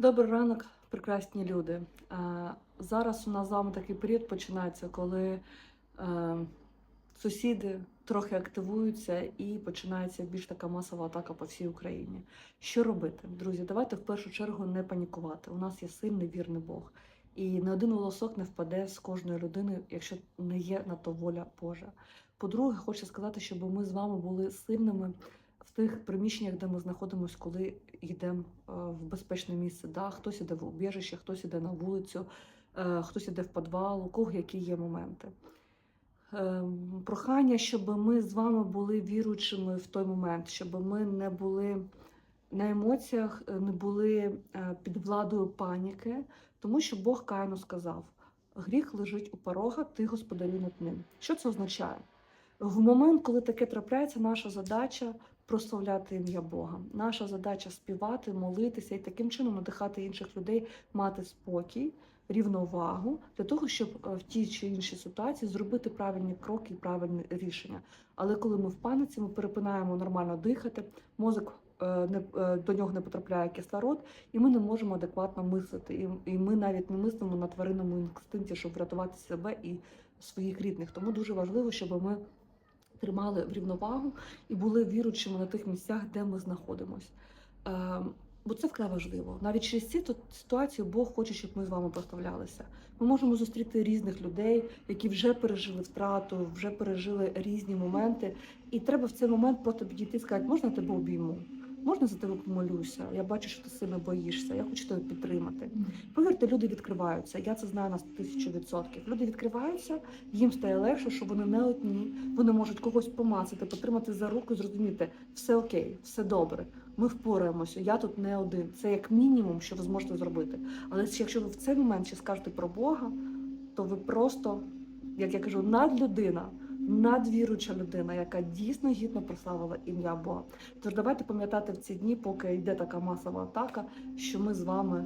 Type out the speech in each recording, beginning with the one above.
Добрий ранок, прекрасні люди. Е, Зараз у нас з вами такий період починається, коли е, сусіди трохи активуються і починається більш така масова атака по всій Україні. Що робити, друзі? Давайте в першу чергу не панікувати. У нас є сильний вірний Бог, і не один волосок не впаде з кожної людини, якщо не є на то воля Божа. По-друге, хочу сказати, щоб ми з вами були сильними в тих приміщеннях, де ми знаходимося, коли йдемо е, в безпечне місце. Да? Хтось іде в убіжище, хтось іде на вулицю, е, хтось іде в підвал, у кого які є моменти. Е, Прохання, щоб ми з вами були віруючими в той момент, щоб ми не були на емоціях, е, не були під владою паніки, тому що Бог Каїну сказав: гріх лежить у порога, ти господарі над ним. Що це означає? В момент, коли таке трапляється, наша задача прославляти ім'я Бога. Наша задача співати, молитися і таким чином надихати інших людей мати спокій, рівновагу для того, щоб е, в тій чи іншій ситуації зробити правильні кроки і правильні рішення. Але коли ми в паниці, ми перепинаємо нормально дихати, мозок е, не е, до нього не потрапляє кислород, і ми не можемо адекватно мислити. І, і ми навіть не мислимо на тваринному інстинкті, щоб врятувати себе і своїх рідних. Тому дуже важливо, щоб ми тримали рівновагу і були віручими на тих місцях, де ми знаходимося. Е, бо це вкрай важливо. Навіть через ці ситуації Бог хоче, щоб ми з вами проставлялися. Ми можемо зустріти різних людей, які вже пережили втрату, вже пережили різні моменти. І треба в цей момент просто підійти і сказати, можна тебе обійму? Можна за тебе помолюся? Я бачу, що ти сильно боїшся, я хочу тебе підтримати. Повірте, люди відкриваються. Я це знаю на тисячу відсотків. Люди відкриваються, їм стає легше, що вони не одні. Вони можуть когось помацати, потримати за руку, і зрозуміти, все окей, все добре. Ми впораємося. Я тут не один. Це як мінімум, що ви зможете зробити. Але якщо ви в цей момент ще скажете про Бога, то ви просто, як я кажу, надлюдина. Надвіруча людина, яка дійсно гідно прославила ім'я Бога. Тож давайте пам'ятати в ці дні, поки йде така масова атака, що ми з вами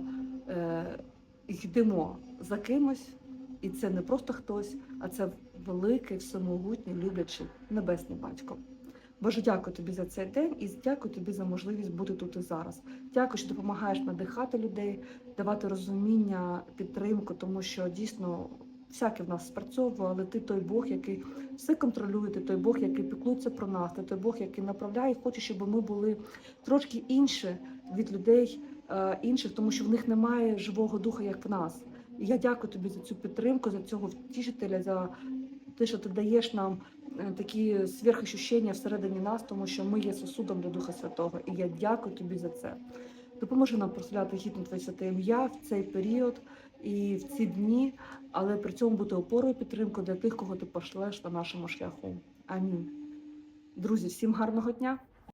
е, йдемо за кимось, і це не просто хтось, а це великий, всемогутній, люблячий небесний батько. Боже, дякую тобі за цей день і дякую тобі за можливість бути тут і зараз. Дякую, що допомагаєш надихати людей, давати розуміння, підтримку, тому що дійсно всяке в нас спрацьовує, але ти той Бог, який все контролює, ти той Бог, який піклується про нас, ти той Бог, який направляє, хоче, щоб ми були трошки інші від людей е, інших, тому що в них немає живого духа, як в нас. І я дякую тобі за цю підтримку, за цього втішителя, за те, що ти даєш нам е, такі сверхощущення всередині нас, тому що ми є сосудом для Духа Святого. І я дякую тобі за це. Допоможи нам прославляти гідно Твоє святе ім'я в цей період і в ці дні, але при цьому бути опорою і підтримкою для тих, кого ти пошлеш на нашому шляху. Амінь. Друзі, всім гарного дня!